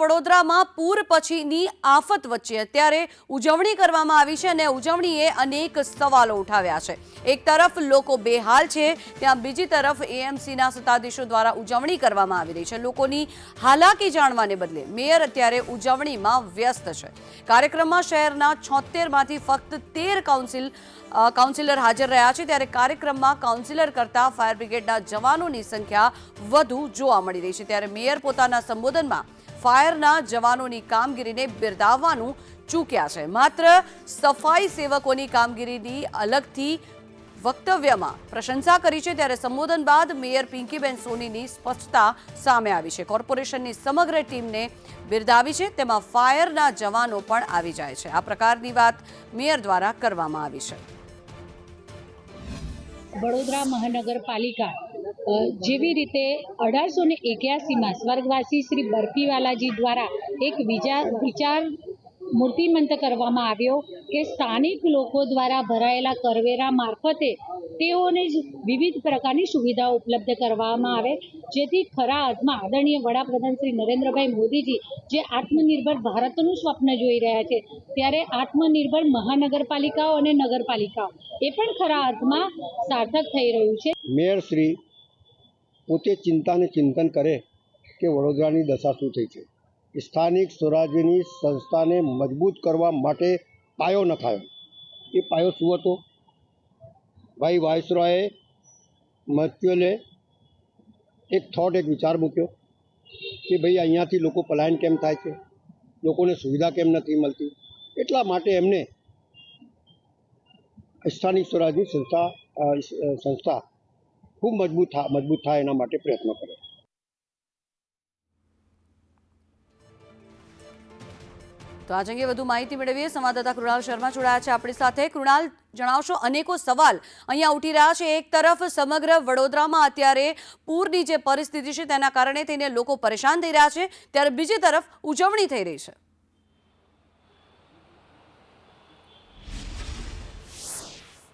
વડોદરામાં પૂર પછીની આફત વચ્ચે અત્યારે ઉજવણી કરવામાં આવી છે અને ઉજવણીએ અનેક સવાલો ઉઠાવ્યા છે. એક તરફ લોકો બેહાલ છે, ત્યાં બીજી તરફ એએમસીના સત્તાધીશો દ્વારા ઉજવણી કરવામાં આવી રહી છે. લોકોની હાલાકી જાણવાને બદલે મેયર અત્યારે ઉજવણીમાં વ્યસ્ત છે. કાર્યક્રમમાં શહેરના છોતેરમાંથી ફક્ત તેર કાઉન્સિલ કાઉન્સિલર હાજર રહ્યા છે. ત્યારે કાર્યક્રમમાં કાઉન્સિલર કરતાં ફાયર બ્રિગેડના જવાનોની સંખ્યા વધુ જોવા મળી રહી છે. ત્યારે મેયર પોતાના સંબોધનમાં ફાયરના જવાનોની કામગીરીને બિરદાવવાનું ચૂક્યા છે. માત્ર સફાઈ સેવકોની કામગીરીની અલગથી વક્તવ્યમાં પ્રશંસા કરી છે ત્યારે સંબોધન બાદ મેયર પિંકીબેન સોનીની સ્પષ્ટતા સામે આવી છે. કોર્પોરેશનની સમગ્ર ટીમને બિરદાવી છે, તેમાં ફાયરના જવાનો પણ આવી જાય છે. આ પ્રકારની વાત મેયર દ્વારા કરવામાં આવી છે. વડોદરા મહાનગરપાલિકા જેવી રીતે અઢારસો ને એક્યાસીમાં સ્વર્ગવાસી શ્રી બરફીવાલાજી દ્વારા એક વિચાર મૂર્તિમંત કરવામાં આવ્યો કે સ્થાનિક લોકો દ્વારા ભરાયેલા કરવેરા મારફતે તેઓને જ વિવિધ પ્રકારની સુવિધાઓ ઉપલબ્ધ કરવામાં આવે, જેથી ખરા અર્થમાં આદરણીય વડાપ્રધાન શ્રી નરેન્દ્રભાઈ મોદીજી જે આત્મનિર્ભર ભારતનું સ્વપ્ન જોઈ રહ્યા છે, ત્યારે આત્મનિર્ભર મહાનગરપાલિકાઓ અને નગરપાલિકાઓ એ પણ ખરા અર્થમાં સાર્થક થઈ રહ્યું છે. મેયર શ્રી પોતે ચિંતાને ચિંતન કરે કે વડોદરાની દશા શું થઈ છે? સ્થાનિક સ્વરાજ્યની સંસ્થાને મજબૂત કરવા માટે પાયો નખાયો. એ પાયો શું હતો? ભાઈ વાઇસરોયે મક્યુલે એક થોટ એક વિચાર મૂક્યો કે ભાઈ અહીંયાથી લોકો પલાયન કેમ થાય છે? લોકોને સુવિધા કેમ નથી મળતી? એટલા માટે એમને સ્થાનિક સ્વરાજની સંસ્થા સંસ્થા ખૂબ મજબૂત થાય મજબૂત થાય એના માટે પ્રયત્નો કરે તો આજ અંગે વધુ માહિતી મેળવીએ. સંવાદદાતા કૃણાલ શર્મા જોડાયા છે આપણી સાથે. કૃણાલ, જણાવશો, અનેકો સવાલ અહીંયા ઉઠી રહ્યા છે. એક તરફ સમગ્ર વડોદરામાં અત્યારે પૂરની જે પરિસ્થિતિ છે તેના કારણે થઈને લોકો પરેશાન થઈ રહ્યા છે. ત્યારે બીજી તરફ ઉજવણી થઈ રહી છે.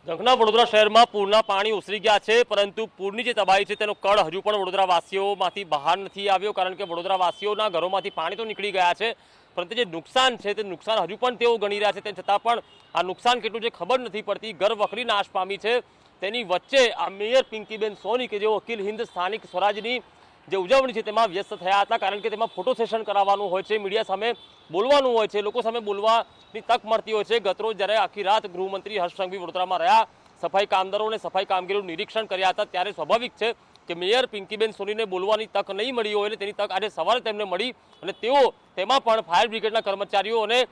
જખના વડોદરા શહેરમાં પૂરના પાણી ઉસરી ગયા છે, પરંતુ પૂરની જે તબાહી છે તેનો કળ હજુ પણ વડોદરાવાસીઓમાંથી બહાર નથી આવ્યો, કારણ કે વડોદરાવાસીઓના ઘરોમાંથી પાણી તો નીકળી ગયા છે, પરંતુ જે નુકસાન છે તે નુકસાન હજુ પણ તેઓ ગણી રહ્યા છે. તેમ છતાં પણ આ નુકસાન કેટલું છે ખબર નથી પડતી. ઘર વખરી નાશ પામી છે. તેની વચ્ચે આ મેયર પિંકીબેન સોની કે જેઓ અખિલ હિન્દ સ્થાનિક સ્વરાજની જે ઉજવણી છે તેમાં વ્યસ્ત થયા હતા કારણ કે તેમાં ફોટો સેશન કરાવવાનું હોય છે, મીડિયા સામે બોલવાનું હોય છે, લોકો સામે બોલવાની તક મળતી હોય છે. ગતરોજ જ્યારે આખી રાત ગૃહમંત્રી હર્ષ સંઘવી વડોદરામાં રહ્યા, સફાઈ કામદારો અને સફાઈ કામગીરીનું નિરીક્ષણ કર્યા હતા, ત્યારે સ્વાભાવિક છે કે મેયર પિંકીબેન સોનીને બોલવાની તક નહીં મળી હોય અને તેની તક આજે સવારે તેમને મળી અને તેઓ તેમાં પણ ફાયર બ્રિગેડના કર્મચારીઓ અને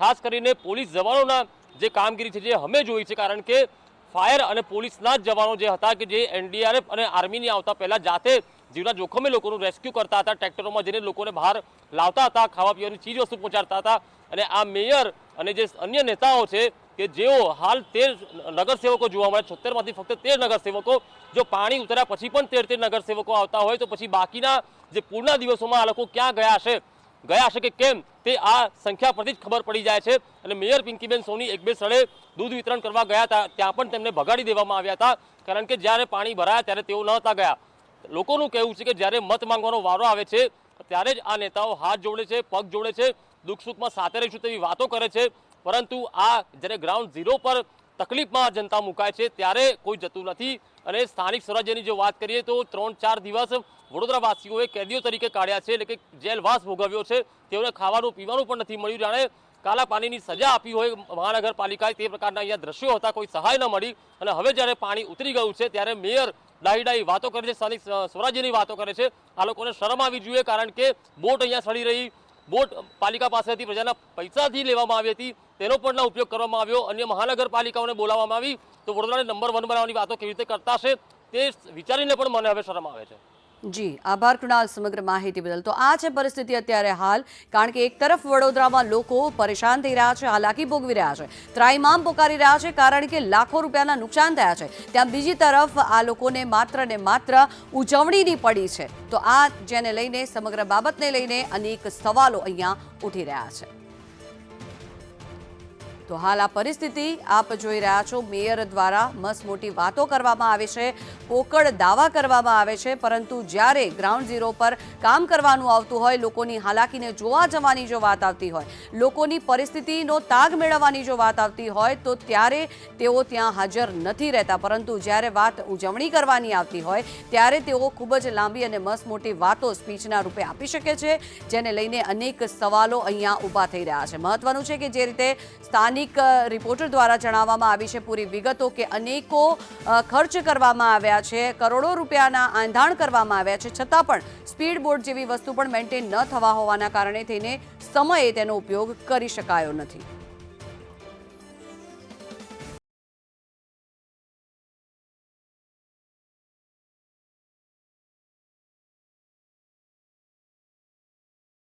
ખાસ કરીને પોલીસ જવાનોના જે કામગીરી છે, જે અમે જોઈ છે, કારણ કે ફાયર અને પોલીસના જ જવાનો જે હતા કે જે એનડીઆરએફ અને આર્મીની આવતા પહેલાં જાતે જીવના જોખમે લોકોનું રેસ્ક્યુ કરતા હતા, ટ્રેક્ટરોમાં જઈને લોકોને બહાર લાવતા હતા, ખાવા પીવાની ચીજ વસ્તુ પહોંચાડતા હતા. અને આ મેયર અને જે અન્ય નેતાઓ છે, કે જેઓ હાલ તેર નગરસેવકો જોવા મળે, છોતેરમાંથી ફક્ત તેર નગરસેવકો, જો પાણી ઉતર્યા પછી પણ તેર તેર નગરસેવકો આવતા હોય તો પછી બાકીના જે પૂરના દિવસોમાં આ લોકો ક્યાં ગયા હશે? ગયા હશે કે કેમ? તે આ સંખ્યા પરથી જ ખબર પડી જાય છે. અને મેયર પિંકીબેન સોની એક બે સ્થળે દૂધ વિતરણ કરવા ગયા હતા, ત્યાં પણ તેમને ભગાડી દેવામાં આવ્યા હતા. કારણ કે જ્યારે પાણી ભરાયા ત્યારે તેઓ નહોતા ગયા. લોકોનું કહેવું છે કે જ્યારે મત માંગવાનો વારો આવે છે, ત્યારે જ આ નેતાઓ હાથ જોડે છે, પગ જોડે છે, દુઃખ સુખમાં સાથે રહીશું તેવી વાતો કરે છે. પરંતુ આ જ્યારે ગ્રાઉન્ડ ઝીરો પર તકલીફમાં જનતા મુકાય છે, ત્યારે કોઈ જતું નથી. અને સ્થાનિક સ્વરાજ્યની જો વાત કરીએ તો ત્રણ ચાર દિવસ વડોદરાવાસીઓએ કેદીઓ તરીકે કાઢ્યા છે, એટલે કે જેલવાસ ભોગવ્યો છે. તેઓને ખાવાનું પીવાનું પણ નથી મળ્યું. જાણે કાલા પાણીની સજા આપી હોય મહાનગરપાલિકાએ તે પ્રકારના અહીંયા દ્રશ્યો હતા, કોઈ સહાય ન મળી. અને હવે જ્યારે પાણી ઉતરી ગયું છે, ત્યારે મેયર ડાહી ડાહી વાતો કરે છે, સ્થાનિક સ્વરાજ્યની વાતો કરે છે. આ લોકોને શરમ આવી જોઈએ કારણ કે બોટ અહીંયા સડી રહી. બોટ પાલિકા પાસેથી પ્રજાના પૈસાથી લેવામાં આવી હતી. તેનો પણ ઉપયોગ કરવામાં આવ્યો. અન્ય મહાનગરપાલિકાઓને બોલાવવામાં આવી. તો વડોદરાને નંબર વન બનાવવાની વાતો કેવી રીતે કરતા છે તે વિચારીને પણ મને હવે શરમ આવે છે. જી, આભાર કૃણાલ સમગ્ર માહિતી બદલ. તો આ છે પરિસ્થિતિ અત્યારે હાલ, કારણ કે એક તરફ વડોદરામાં લોકો પરેશાન થઈ રહ્યા છે, હાલાકી ભોગવી રહ્યા છે ત્રાઈમામ પોકારી રહ્યા છે, કારણ કે લાખો રૂપિયાના નુકસાન થયા છે. ત્યાં બીજી તરફ આ લોકોને માત્ર ને માત્ર ઉજવણીની પડી છે. તો આ જેને લઈને, સમગ્ર બાબતને લઈને અનેક સવાલો અહીંયા ઉઠી રહ્યા છે. તો હાલ આ પરિસ્થિતિ આપ જોઈ રહ્યા છો. મેયર દ્વારા મસમોટી વાતો કરવામાં આવે છે, પોકળ દાવા કરવામાં આવે છે, પરંતુ જ્યારે ગ્રાઉન્ડ ઝીરો પર કામ કરવાનું આવતું હોય, લોકોની હાલાકીને જોવા જવાની જો વાત આવતી હોય, લોકોની પરિસ્થિતિનો તાગ મેળવવાની જો વાત આવતી હોય, તો ત્યારે તેઓ ત્યાં હાજર નથી રહેતા. પરંતુ જ્યારે વાત ઉજવણી કરવાની આવતી હોય, ત્યારે તેઓ ખૂબ જ લાંબી અને મસમોટી વાતો સ્પીચના રૂપે આપી શકે છે, જેને લઈને અનેક સવાલો અહીંયા ઊભા થઈ રહ્યા છે. મહત્વનું છે કે જે રીતે સ્થાનિક અ, રિપોર્ટર દ્વારા જણાવવામાં આવી છે પૂરી વિગતો કે અનેકો ખર્ચ કરવામાં આવ્યા છે કરોડો રૂપિયાના આંધાણ કરવામાં આવ્યા છે. છતાં પણ સ્પીડ બોર્ડ જેવી વસ્તુ પણ મેન્ટેન ન થવા હોવાના કારણે તેને સમયે તેનો ઉપયોગ કરી શકાયો નથી.